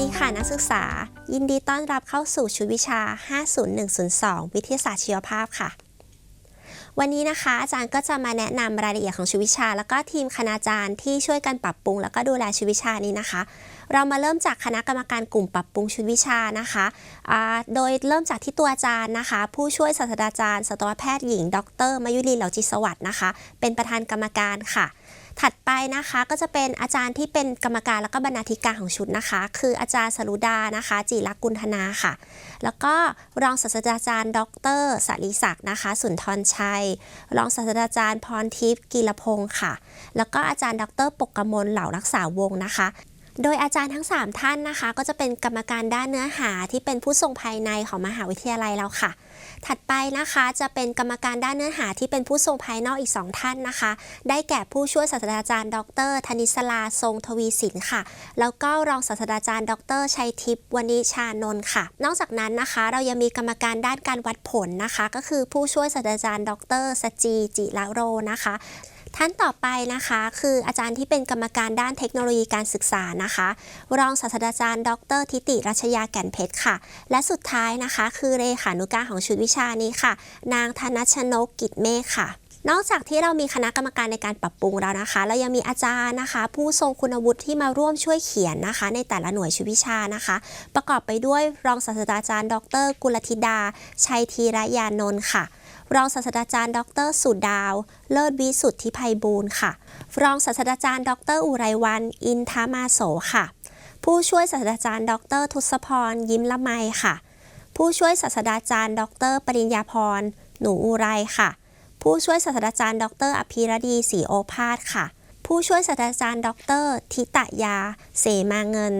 ดีค่ะนักศึกษา ยินดีต้อนรับเข้าสู่ชุดวิชา 50102 วิทยาศาสตร์ชีวภาพค่ะ วันนี้นะคะอาจารย์ก็จะมาแนะนำรายละเอียดของชุดวิชา แล้วก็ทีมคณาจารย์ที่ช่วยกันปรับปรุง แล้วก็ดูแลชุดวิชานี้นะคะ เรามาเริ่มจากคณะกรรมการกลุ่มปรับปรุงชุดวิชานะคะโดยเริ่มจากที่ตัวอาจารย์นะคะ ผู้ช่วยศาสตราจารย์สัตวแพทย์หญิง ดรมายุรีเหล่าจิตสวัสดิ์นะคะ เป็นประธานกรรมการค่ะถัดไปนะคะก็จะเป็นอาจารย์ที่เป็นกรรมการแล้วก็บรรณาธิการของชุดนะคะ คืออาจารย์สรุดานะคะ จิรกุลธนาค่ะ แล้วก็รองศาสตราจารย์ ดรสริศักดิ์นะคะ สุนทรชัย รองศาสตราจารย์พรทิพย์กีรพงศ์ค่ะ แล้วก็อาจารย์ ดรปกกมลเหล่ารักษาวงศ์นะคะ โดยอาจารย์ทั้ง 3 ท่านนะคะ ก็จะเป็นกรรมการด้านเนื้อหาที่เป็นผู้ทรงภายในของมหาวิทยาลัยเราค่ะ ถัดไปนะคะจะเป็นกรรมการด้านเนื้อหาที่เป็นผู้ทรงภายนอกอีก 2 ท่านนะคะ ได้แก่ผู้ช่วยศาสตราจารย์ ดรธนิสลาทรงทวีสินค่ะ แล้วก็รองศาสตราจารย์ ดรชัยทิพย์วณิชานนท์ค่ะ นอกจากนั้นนะคะ เรายังมีกรรมการด้านการวัดผลนะคะ ก็คือผู้ช่วยศาสตราจารย์ ดรสจีจิระโรนะคะ ท่านต่อไปนะคะ คืออาจารย์ที่เป็นกรรมการด้านเทคโนโลยีการศึกษานะคะ รองศาสตราจารย์ ดร ทิติรัชยาแก่นเพชรค่ะ และสุดท้ายนะคะ คือเลขานุการของชุดวิชานี้ค่ะ นางธนชนกกิจเมฆค่ะนอกจากที่เรามีคณะกรรมการในการปรับปรุงแล้วนะคะ เรายังมีอาจารย์นะคะ ผู้ทรงคุณวุฒิที่มาร่วมช่วยเขียนนะคะ ในแต่ละหน่วยชุดวิชานะคะ ประกอบไปด้วยรองศาสตราจารย์ ดร กุลธิดา ชัยธีระยานนท์ค่ะ รองศาสตราจารย์ ดร สุดาว เลิศวิสุทธิภัยบูรณ์ค่ะ รองศาสตราจารย์ ดร อุไรวัน อินทามาโสค่ะ ผู้ช่วยศาสตราจารย์ ดร ทศพร ยิ้มละไมค่ะ ผู้ช่วยศาสตราจารย์ ดร ปริญญาพร หนูอุไรค่ะ ผู้ช่วยศาสตราจารย์ ดร อภิรดีศรีโอภาสค่ะ ผู้ช่วยศาสตราจารย์ ดร ทิตยา เสมาเงิน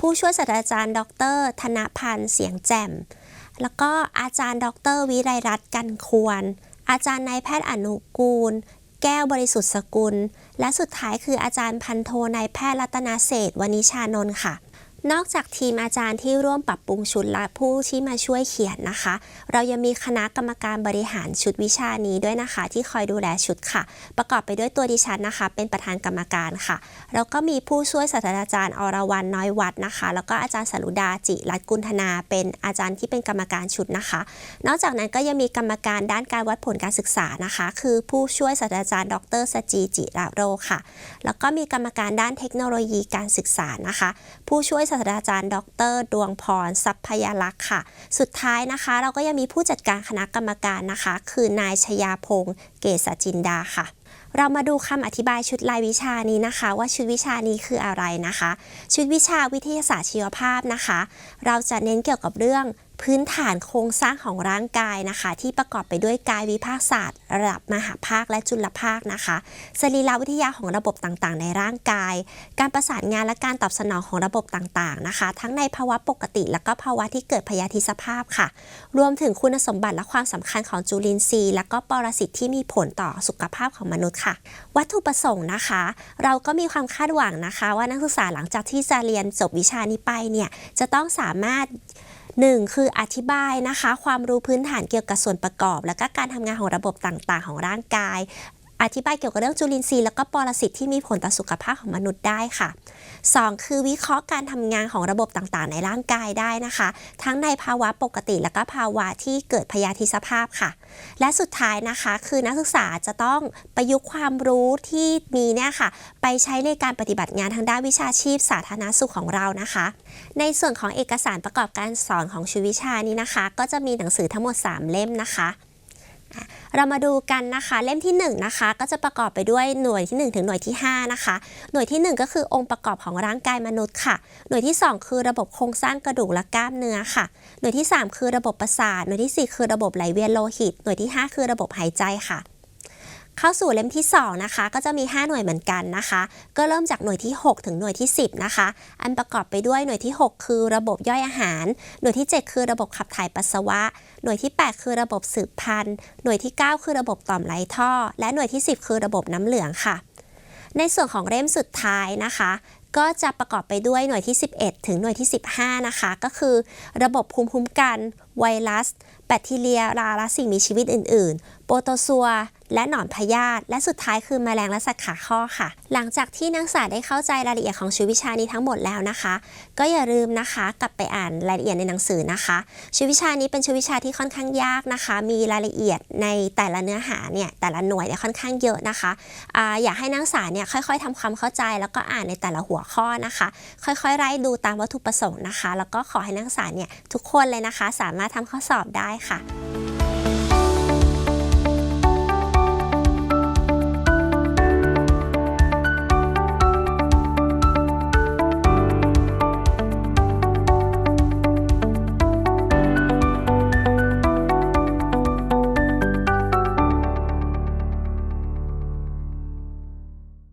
ผู้ช่วยศาสตราจารย์ ดร ธนพันธ์ เสียงแจ่ม แล้วก็อาจารย์ ดร วิไรรัตน์กันควร อาจารย์นายแพทย์อนุกูล แก้วบริสุทธิ์สกุล และสุดท้ายคืออาจารย์พันโทนายแพทย์รัตนาเศษวณิชานนท์ค่ะ นอกจากทีมอาจารย์ที่ร่วมปรับปรุงชุดและผู้ที่มาช่วยเขียนนะคะ เรายังมีคณะกรรมการบริหารชุดวิชานี้ด้วยนะคะ ที่คอยดูแลชุดค่ะ ประกอบไปด้วยตัวดิฉันนะคะ เป็นประธานกรรมการค่ะ แล้วก็มีผู้ช่วยศาสตราจารย์อรวรรณน้อยวัดนะคะ แล้วก็อาจารย์สรุดาจิรัตน์กุลธนา เป็นอาจารย์ที่เป็นกรรมการชุดนะคะ นอกจากนั้นก็ยังมีกรรมการด้านการวัดผลการศึกษานะคะ คือผู้ช่วยศาสตราจารย์ ดรสจีจิระโรค่ะ แล้วก็มีกรรมการด้านเทคโนโลยีการศึกษานะคะ ผู้ช่วยศาสตราจารย์ ดร ดวงพรทรัพยลักษ์ค่ะ สุดท้ายนะคะ เราก็ยังมีผู้จัดการคณะกรรมการนะคะ คือนายชยาพงศ์เกษจินดาค่ะเรามาดูคำอธิบายชุดรายวิชานี้นะคะ ว่าชุดวิชานี้คืออะไรนะคะ ชุดวิชาวิทยาศาสตร์ชีวภาพนะคะ เราจะเน้นเกี่ยวกับเรื่อง พื้นฐานโครงสร้างของร่างกายนะคะ ที่ประกอบไปด้วยกายวิภาคศาสตร์ ระดับมหาภาคและจุลภาคนะคะสรีรวิทยาของระบบต่างๆ ในร่างกาย การประสานงานและการตอบสนองของระบบต่างๆนะคะ ทั้งในภาวะปกติ และก็ภาวะที่เกิดพยาธิสภาพค่ะ รวมถึงคุณสมบัติและความสำคัญของจุลินทรีย์ และก็ปรสิตที่มีผลต่อสุขภาพของมนุษย์ค่ะ วัตถุประสงค์นะคะ เราก็มีความคาดหวังนะคะ ว่านักศึกษาหลังจากที่จะเรียนจบวิชานี้ไปเนี่ยจะต้องสามารถ หนึ่งคืออธิบายนะคะ ความรู้พื้นฐานเกี่ยวกับส่วนประกอบ และก็การทำงานของระบบต่างๆ ของร่างกาย อธิบายเกี่ยวกับเรื่องจุลินทรีย์แล้วก็ปรสิตที่มีผลต่อสุขภาพของมนุษย์ได้ค่ะ 2 คือวิเคราะห์การทำงานของระบบต่างๆ ในร่างกายได้นะคะ ทั้งในภาวะปกติและก็ภาวะที่เกิดพยาธิสภาพค่ะ และสุดท้ายนะคะคือนักศึกษาจะต้องประยุกต์ความรู้ที่มีเนี่ยค่ะ ไปใช้ในการปฏิบัติงานทางด้านวิชาชีพ สาธารณสุขของเรานะคะ ในส่วนของเอกสารประกอบการสอนของชุดวิชานี้นะคะ ก็จะมีหนังสือทั้งหมด 3 เล่มนะคะ เรามาดูกันนะคะเล่มที่1นะคะก็จะประกอบไปด้วยหน่วยที่ 1 ถึงหน่วยที่5นะคะหน่วยที่ 1 ก็คือองค์ประกอบของร่างกายมนุษย์ค่ะ หน่วยที่ 2 คือระบบโครงสร้างกระดูกและกล้ามเนื้อค่ะ หน่วยที่ 3 คือระบบประสาทหน่วยที่ 4 คือระบบไหลเวียนโลหิต หน่วยที่ 5 คือระบบหายใจค่ะ เข้าสู่เล่มที่ 2 นะคะ ก็จะมี 5 หน่วยเหมือนกันนะคะ ก็เริ่มจากหน่วยที่ 6 ถึงหน่วยที่ 10 นะคะ อันประกอบไปด้วยหน่วยที่ 6 คือระบบย่อยอาหาร หน่วยที่ 7 คือระบบขับถ่ายปัสสาวะ หน่วยที่ 8 คือระบบสืบพันธุ์ หน่วยที่ 9 คือระบบต่อมไหลท่อ และหน่วยที่ 10 คือระบบน้ำเหลืองค่ะ ในส่วนของเล่มสุดท้ายนะคะก็จะประกอบไปด้วยหน่วยที่ 11 ถึงหน่วยที่ 15 นะคะ ก็คือ ระบบภูมิคุ้มกัน ไวรัส แบคทีเรียราและสิ่งมีชีวิตอื่น ๆ โปรโตซัว และหนอนพยาธิและสุดท้ายคือแมลงและสัตว์ขาข้อค่ะ หลังจากที่นักศึกษาได้เข้าใจรายละเอียดของชีววิชานี้ทั้งหมดแล้วนะคะ ก็อย่าลืมนะคะกลับไปอ่านรายละเอียดในหนังสือนะคะชีววิชานี้เป็นชีววิชาที่ค่อนข้างยากนะคะ มีรายละเอียดในแต่ละเนื้อหาเนี่ยแต่ละหน่วยเนี่ยค่อนข้างเยอะนะคะออยากให้นักศึกษาเนี่ยค่อยๆทำความเข้าใจ แล้วก็อ่านในแต่ละหัวข้อนะคะ ค่อยๆ ไล่ดูตามวัตถุประสงค์นะคะ แล้วก็ขอให้นักศึกษาเนี่ยทุกคนเลยนะคะ สามารถทำข้อสอบได้ค่ะ